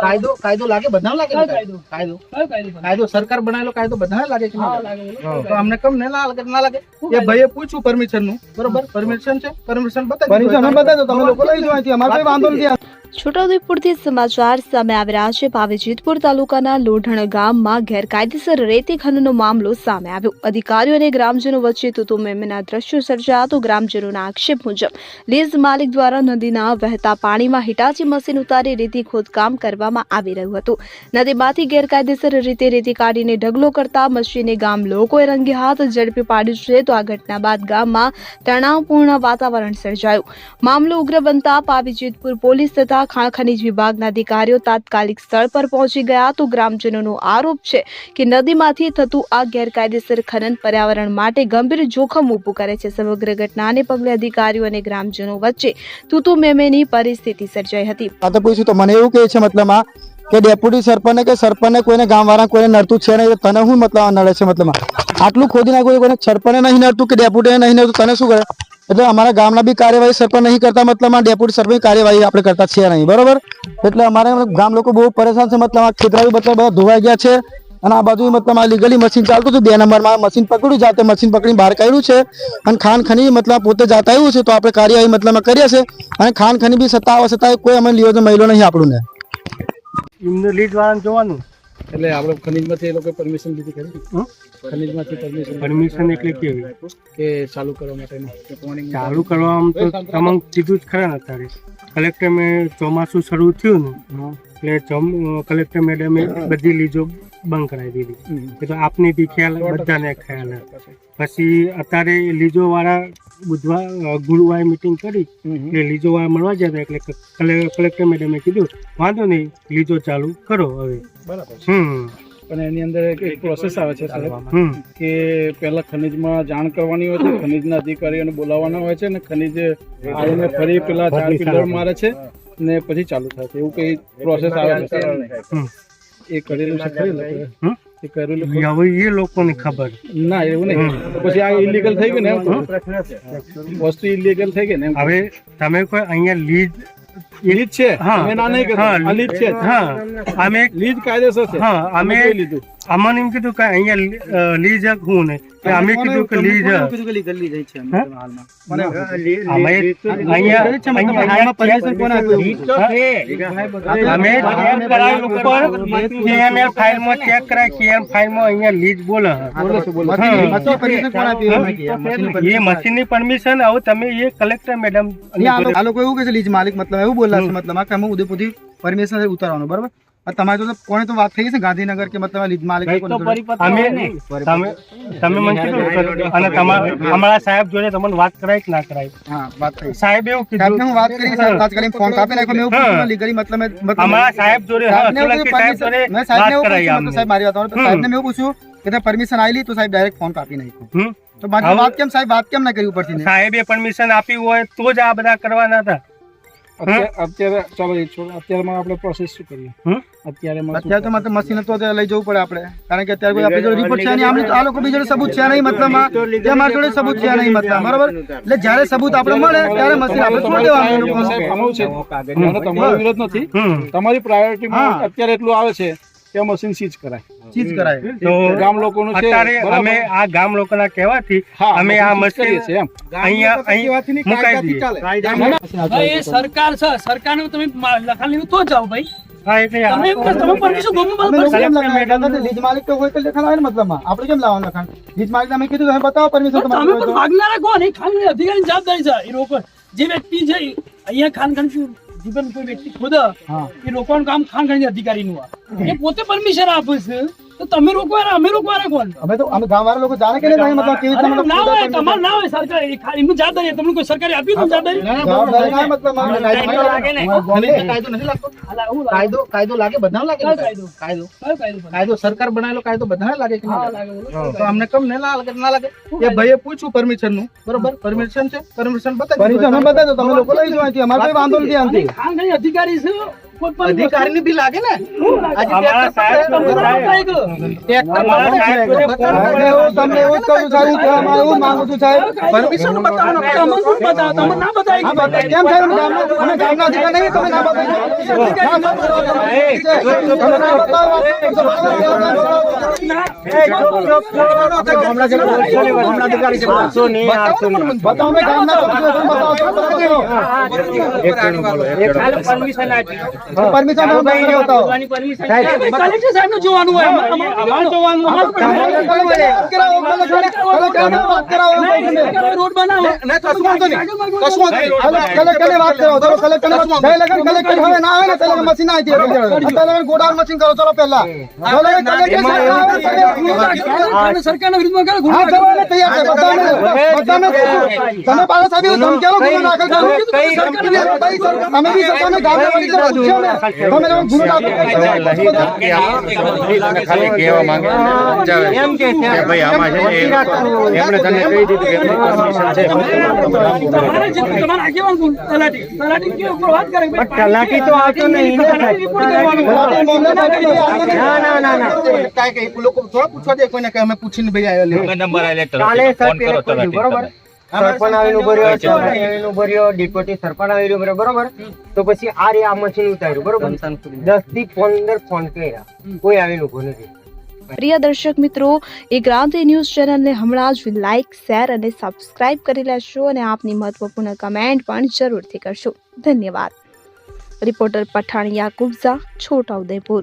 કાયદો કાયદો લાગે? બધા લાગે કાયદો? કાયદો? કયો કાયદો કાયદો સરકાર બનાવેલો કાયદો બધા લાગે કે તો અમને કમ ના લાગે ના લાગે? એ ભાઈએ પૂછ્યું પરમિશનનું. બરોબર. પરમિશન છે? પરમિશન બતાવી પરમિશન બતાવી દો તમે લોકો લઈ જવાથી અમારે કોઈ વાંધો નથી. છોટાઉદેપુરથી સમાચાર સામે આવી રહ્યા છે. ભાવેજીતપુર તાલુકાના લોઢણ ગામમાં ગેરકાયદેસર રેતી ખનનનો મામલો સામે આવ્યો. અધિકારીઓ અને ગ્રામજનો વચ્ચે મેમના દ્રશ્યો સર્જાયા તો ગ્રામજનોના આક્ષેપ મુજબ, લીઝ માલિક દ્વારા નદીના વહેતા પાણીમાં હિટાચી મશીન ઉતારી રેતી ખોદકામ કરવામાં આવી રહ્યું હતું. નદીમાંથી ગેરકાયદેસર રીતે રેતી કાઢીને ઢગલો કરતા મશીને ગામ લોકોએ રંગે હાથ ઝડપી પાડ્યું છે. તો આ ઘટના બાદ ગામમાં તણાવપૂર્ણ વાતાવરણ સર્જાયું. મામલો ઉગ્ર બનતા પાવીજીતપુર પોલીસ તથા ખાણ ખનીજ વિભાગના અધિકારીઓ તાત્કાલિક સ્થળ પર પહોંચી ગયા તો ગ્રામજનોનો આરોપ છે કે નદીમાંથી થતું આ ગેરકાયદેસર ખનન પર્યાવરણ માટે ગંભીર જોખમ ઊભું કરે છે. સમગ્ર ઘટનાને પગલે અધિકારીઓ અને ગ્રામજનો વચ્ચે તૂતુ મેમેની પરિસ્થિતિ સર્જાઈ હતી. પૂછ્યું તો મને એવું કહે છે મતલબમાં કે ડેપ્યુટી સરપંચ કે સરપંચ કોઈને ગામવાળા કોઈને નડતું છે નહીં તને શું મતલબ નડે છે મતલબમાં આટલું ખોદી નાખ્યું કોઈને સરપંચને નહીં નડતું કે ડેપ્યુટીને નહીં નડતું? તને શું કરે? એટલે અમારા ગામના બી કાર્યવાહી સરપંચ નહીં કરતા મતલબમાં ડેપ્યુટી સરપંચ કાર્યવાહી આપણે કરતા છે નહીં, બરોબર? એટલે અમારે ગામ લોકો બહુ પરેશાન છે, મતલબ આ ખેતરા મતલબ બધા ધોવાઈ ગયા છે અને આ બાજુ મતલબ આ લીગલી મશીન ચાલતું હતું, બે નંબરમાં મશીન પકડ્યું, જાતે મશીન પકડીને બહાર કાઢ્યું છે અને ખાન ખની મતલબ પોતે જાતા આવ્યું છે, તો આપણે કાર્યવાહી મતલબ કરીએ છે અને ખાન ખની બી સત્તા આવે સત્તા કોઈ અમે લીધો મહિલો નહીં આપણું ને લીડ વાળાને જોવાનું. એટલે આપણે ખનીજમાંથી એ લોકો પરમિશન લીધી ખરી? ખનીજમાંથી પરમિશન પરમિશન એટલે કેવી કે ચાલુ કરવા માટેની. ચાલુ કરવામાં તો તમામ કીધું જ ખરા ને અત્યારે. કલેક્ટર મેં ચોમાસું શરૂ થયું ને એટલે કલેક્ટર મેડમે બધી લીજો બંધ કરાવી દીધી. એ તો આપની બી ખ્યાલ બધાને ખ્યાલ. પછી અત્યારે લીજો વાળા બુધવાર ગુરુવારે મિટિંગ કરી. એટલે લીજો વાળા મળવા જતા એટલે કલે- કલેક્ટર મેડમે કીધું વાંધો નહીં લીજો ચાલુ કરો હવે. બરાબર હમ. પણ એની અંદર એક પ્રોસેસ આવે છે સાહેબ હમ. કે પહેલા ખનીજમાં જાણ કરવાની હોય છે ખનીજના અધિકારીઓને બોલાવવાના હોય છે અને ખનીજ આવીને ફરી પેલા જાણ પિલ્લર મારે છે ને પછી ચાલુ થાય છે. એવું કઈ પ્રોસેસ આવે છે. એ કરેલું છે ખરી એ કરેલું? હવે એ લોકોને ખબર. ના એવું નહીં. પછી આ ઇલીગલ થઈ ગયું ને વસ્તુ ઇલીગલ થઈ ગઈ ને હવે તમે કોઈ અહીંયા લીડ લીજ છે? હા. ના નહીં. હા. લીજ છે? હા. અમે લીજ કાયદેસર છે. હા અમે લીધું. અમને એમ કીધું કે અહીંયા લી- અ, હું નહીં કે અમે કીધું કે લીજ હે. અમે અહીંયા અહીંયા અમે ચેક કરાય ઉપર KML ફાઇલમાં ચેક કરાય KM ફાઇલમાં અહીંયા લીજ બોલે પરમિશન કે એ મશીનની પરમિશન હવે તમે એ કલેક્ટર મેડમ આ લોકો એવું કે છે લીજ માલિક મતલબ એવું બોલા છે મતલબ આ કે અમે ઉદયપુરથી પરમિશન ઉતારવાનું બરાબર તમારે તો કોને તો વાત થઈ છે ગાંધીનગર કે મતલબ લીજ માલિક અમે તમે તમે મને કીધું અને તમારા અમારા સાહેબ જોડે તમને વાત કરાય કે ના કરાય? હા વાત થઈ. સાહેબ એવું કીધું હું વાત કરી સાહેબ કરી ફોન કાપી નાખ્યો. મેં એવું લીગલી મતલબ અમારા સાહેબ જોડે સાહેબ જોડે મેં સાહેબ ને એવું પૂછ્યું, સાહેબ મારી વાત હમ. સાહેબને મેં એવું પૂછ્યું કે તમે પરમિશન આવેલી તો સાહેબ ડાયરેક્ટ ફોન કાપી નાખ્યો. તો વાત કેમ સાહેબ વાત કેમ ના કરી ઉપરથી ને? સાહેબે પરમિશન આપી હોય તો જ આ બધા કરવાના હતા. અત્યારે અત્યારે ચાલો એ છોડો. અત્યારમાં આપણે પ્રોસેસ શું કરીએ? અત્યારે માં અત્યારે તો માત્ર મશીન તો લઈ જવું પડે આપણે. કારણ કે અત્યારે કોઈ આપણી જોડે રિપોર્ટ છે નહીં. તો આ લોકો બીજો જોડે સબૂત છે નહીં મતલબ જે અમારી જોડે સબૂત છે નહીં મતલબ. બરાબર? એટલે જ્યારે સબૂત આપણે મળે ત્યારે મશીન આપણે છોડી દેવાનું એવું છે. તમારો વિરોધ નથી. તમારી પ્રાયોરિટીમાં. અત્યારે એટલું આવે છે. કે મશીન સીજ કરાય? સીજ કરાય. તો ગામ લોકોનું છે અત્યારે અમે આ ગામ લોકોના કહેવાથી અમે આ મશીન છે એમ. અહીંયા અહીં મુકાઈ દઈએ. એ સરકાર છે સરકારને તમે લખાણ લીધું તો જાઓ ભાઈ. એ એ જે વ્યક્તિ છે અહીંયા ખાન ખાનગી જીવન કોઈ વ્યક્તિ ખુદ એ લોકોનું કામ ખાનગી અધિકારીનું આ એ પોતે પરમિશન આપે છે તો તમે રોકવાના અમે રોકવાના કોણ? અમે તો અમે ગામવાળા લોકો જાણે કે નહીં મતલબ કેવી રીતે ના હોય તમારે ના હોય સરકાર એ ખા- એમની જવાબદારી તમને કોઈ સરકારે આપી તમને જવાબદારી? જવાબદારી ના મતલબ કાયદો લાગે ને. કાયદો નથી લાગતો. લાગે? કાયદો કાયદો લાગે બધા લાગે કાયદો? કાયદો. કાયદો સરકાર બનાવેલો કાયદો બધા લાગે કે ના લાગે? તો અમને કમ ના લાગે ના લાગે? એ ભાઈએ પૂછ્યું પરમિશનનું બરોબર. પરમિશન છે? પરમિશન બતાવી પરમિશન અમે બતાવી દો તમે લોકો લઈ જવાથી અમારે કોઈ વાંધો નથી. ખાનગી અધિકારી છે અધિકારીની બી લાગે ને તમને એવું કહું સાહેબ એવું માંગુ છું સાહેબ પરમિશન બતાવો તમને કોણ બતાવે? તમે ના બતાવી કેમ સાહેબ અમે ગામના- અધિકાર નહીં તમે ના અધિકારી બતાવો. પરમિશન આપી પરમિશન કલેક્ટર સાહેબનું જોવાનું હોય. અમારે- જોવાનું રોડ બનાવો. કશું વાંધો નહીં. કશું વાત કરો કલેક્ટર હવે ના આવે ને મશીન આવી. અત્યારે ગોડાઉન મશીન કરો ચલો સાહેબ આવે તો તમે- વિરુદ્ધમાં કરે હા, તૈયાર છે. બધાને- બધાને તમે પાછા સાહેબ એવું ગુનો દાખલ કરો. તમે બી સરકારને ગામને વળી ખાલી કહેવા માંગે છે. કે ભાઈ આમાં છે એમણે તને કહી દીધું કે પરમિશન છે તમારે જે તમારા આગેવાન કોણ? તલાટી. તો આવતો નહીં ને ના ના ના ના. કાંઈ કઈ લોકો થોડા પૂછવા દે કોઈને કે અમે પૂછીને ભાઈ આવ્યો લે કાલે સર બરોબર? સરપંચ આવીને ઊભો રહ્યો તલાટી આવીને ઊભો રહ્યો ડિપ્યુટી સરપંચ આવી રહ્યો બરોબર? તો પછી આ રે આ મશીન ઉતાર્યું બરોબર? દસથી પંદર ફોન કર્યા. કોઈ આવીને ઊભો નથી. પ્રિય દર્શક મિત્રો એ ક્રાંતિ ન્યૂઝ ચેનલને હમણાં જ લાઇક શેર અને સબસ્ક્રાઇબ કરી લેશો અને આપની મહત્વપૂર્ણ કમેન્ટ પણ જરૂરથી કરશો. ધન્યવાદ. રિપોર્ટર પઠાણ યાકુબ ઝા છોટાઉદેપુર